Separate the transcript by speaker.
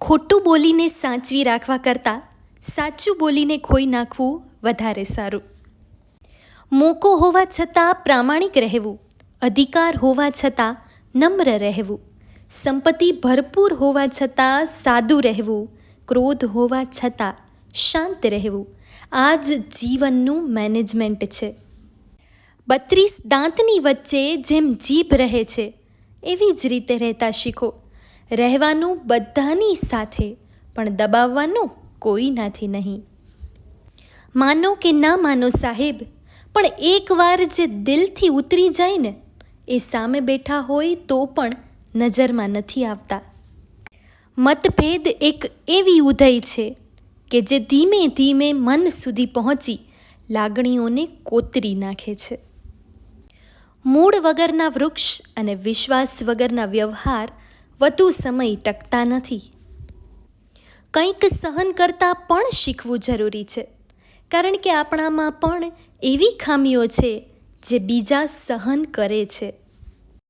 Speaker 1: ખોટું બોલીને સાચવી રાખવા કરતાં સાચું બોલીને ખોઈ નાખવું વધારે સારું. મોકો હોવા છતાં પ્રામાણિક રહેવું, અધિકાર હોવા છતાં નમ્ર રહેવું, સંપત્તિ ભરપૂર હોવા છતાં સાદું રહેવું, ક્રોધ હોવા છતાં શાંત રહેવું આ જ જીવનનું મેનેજમેન્ટ છે. બત્રીસ દાંતની વચ્ચે જેમ જીભ રહે છે, એવી જ રીતે રહેતા શીખો. રહેવાનું બધાની સાથે, પણ દબાવવાનું કોઈનાથી નહીં. માનો કે ના માનો સાહેબ, પણ એકવાર જે દિલથી ઉતરી જાય ને એ સામે બેઠા હોય તો પણ નજરમાં નથી આવતા. મતભેદ એક એવી ઉદય છે કે જે ધીમે ધીમે મન સુધી પહોંચી લાગણીઓને કોતરી નાખે છે. મૂળ વગરના વૃક્ષ અને વિશ્વાસ વગરના વ્યવહાર વધુ સમય ટકતા નથી. કંઈક સહન કરતાં પણ શીખવું જરૂરી છે. કારણ કે આપણામાં પણ એવી ખામીઓ છે જે બીજા સહન કરે છે.